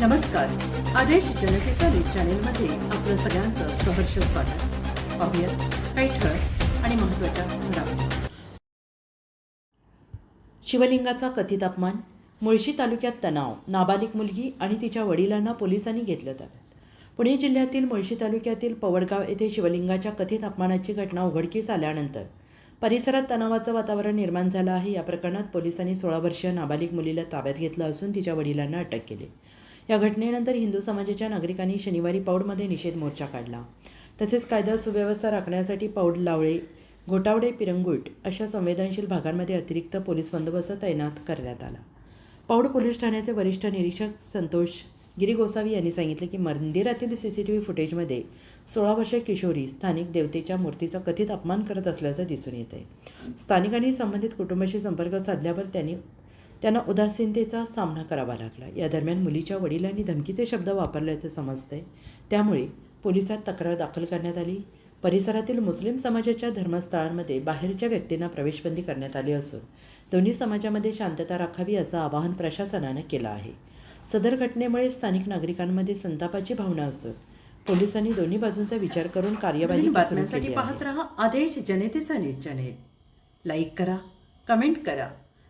नमस्कार. आदेश जनतेचा न्यूज चॅनेलमध्ये आपलं सगळ्यांचं सहर्ष स्वागत. पाहूयात काही ठळक आणि महत्त्वाच्या घडामोडी. शिवलिंगाचा कथित अपमान मुळशी तालुक्यात तणाव नाबालिक मुलगी आणि तिच्या वडिलांना पोलिसांनी घेतलं ताब्यात पुणे जिल्ह्यातील मुळशी तालुक्यातील पवडगाव येथे शिवलिंगाच्या कथित अपमानाची घटना उघडकीस आल्यानंतर परिसरात तणावाचं वातावरण निर्माण झालं आहे. या प्रकरणात पोलिसांनी सोळा वर्षीय नाबालिक मुलीला ताब्यात घेतलं असून तिच्या वडिलांना अटक केली. या घटनेनंतर हिंदू समाजाच्या नागरिकांनी शनिवारी पौडमध्ये निषेध मोर्चा काढला. तसेच कायदा सुव्यवस्था राखण्यासाठी पौड लावळे घोटावडे पिरंगुट अशा संवेदनशील भागांमध्ये अतिरिक्त पोलीस बंदोबस्त तैनात करण्यात आला. पौड पोलीस ठाण्याचे वरिष्ठ निरीक्षक संतोष गिरी गोसावी यांनी सांगितले की मंदिरातील सी सी टी व्ही फुटेजमध्ये सोळा वर्षीय किशोरी स्थानिक देवतेच्या मूर्तीचा कथित अपमान करत असल्याचं दिसून येत आहे स्थानिकांनी संबंधित कुटुंबाशी संपर्क साधल्यावर त्यांनी त्यांना उदासीनतेचा सामना करावा लागला. या दरम्यान मुलीच्या वडिलांनी धमकीचे शब्द वापरल्याचे समजते. त्यामुळे पोलिसात तक्रार दाखल करण्यात आली. परिसरातील मुस्लिम समाजाच्या धर्मस्थळांमध्ये बाहेरच्या व्यक्तींना प्रवेशबंदी करण्यात आली असून दोन्ही समाजामध्ये शांतता राखावी असं आवाहन प्रशासनानं केलं आहे. सदर घटनेमुळे स्थानिक नागरिकांमध्ये संतापाची भावना असून पोलिसांनी दोन्ही बाजूंचा विचार करून कार्यवाही बातम्यांसाठी पाहत रहा आदेश जनतेचा न्यूज चॅनेल. लाईक करा कमेंट करा.